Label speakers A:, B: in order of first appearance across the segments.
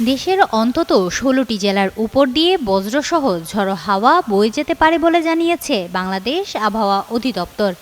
A: দেশের অন্তত ষোলোটি জেলার উপর দিয়ে বজ্রসহ ঝড়ো হাওয়া বয়ে যেতে পারে বলে জানিয়েছে বাংলাদেশ আবহাওয়া অধিদপ্তর।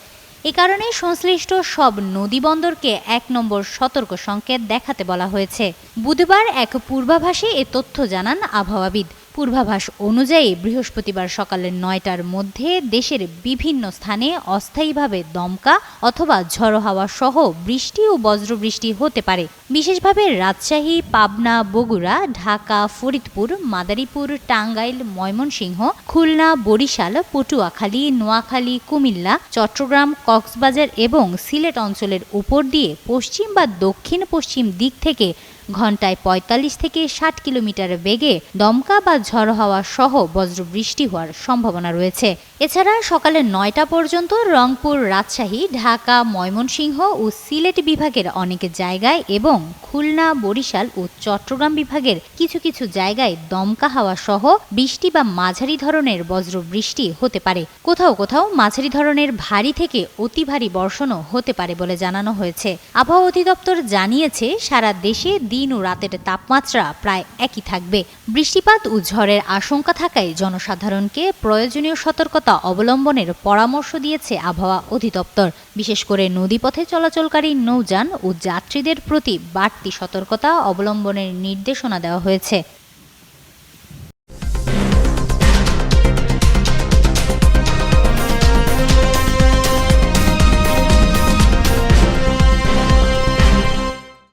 A: এ কারণে সংশ্লিষ্ট সব নদী বন্দরকে এক নম্বর সতর্ক সংকেত দেখাতে বলা হয়েছে। বুধবার এক পূর্বাভাসে এ তথ্য জানান আবহাওয়াবিদ। পূর্বাভাস অনুযায়ী বৃহস্পতিবার সকালে নয়টার মধ্যে দেশের বিভিন্ন স্থানে অস্থায়ীভাবে দমকা অথবা ঝড়ো হাওয়া সহ বৃষ্টি ও বজ্রবৃষ্টি হতে পারে। বিশেষভাবে রাজশাহী, পাবনা, বগুড়া, ঢাকা, ফরিদপুর, মাদারীপুর, টাঙ্গাইল, ময়মনসিংহ, খুলনা, বরিশাল, পটুয়াখালী, নোয়াখালী, কুমিল্লা, চট্টগ্রাম, কক্সবাজার এবং সিলেট অঞ্চলের উপর দিয়ে পশ্চিম বা দক্ষিণ পশ্চিম দিক থেকে ঘন্টায় ৪৫ থেকে ষাট কিলোমিটার বেগে দমকা বা ঝড়ো হাওয়া সহ বজ্রবৃষ্টি হওয়ার সম্ভাবনা রয়েছে। এছাড়া সকালে নয়টা পর্যন্ত রংপুর, রাজশাহী, ঢাকা, ময়মনসিংহ ও সিলেট বিভাগের অনেক জায়গায় এবং খুলনা, বরিশাল ও চট্টগ্রাম বিভাগের কিছু কিছু জায়গায় দমকা হাওয়া সহ বৃষ্টি বা মাঝারি ধরনের বজ্রবৃষ্টি হতে পারে। কোথাও কোথাও মাঝারি ধরনের ভারী থেকে অতি ভারী বর্ষণও হতে পারে বলে জানানো হয়েছে। আবহাওয়া অধিদপ্তর জানিয়েছে, সারা দেশে দিন ও রাতের তাপমাত্রা প্রায় একই থাকবে। বৃষ্টিপাত ও ঝড়ের আশঙ্কা থাকায় জনসাধারণকে প্রয়োজনীয় সতর্কতা অবলম্বনের পরামর্শ দিয়েছে আবহাওয়া অধিদপ্তর। বিশেষ করে নদীপথে চলাচলকারী নৌযান ও যাত্রীদের প্রতি বাড়তি সতর্কতা অবলম্বনের নির্দেশনা দেওয়া হয়েছে।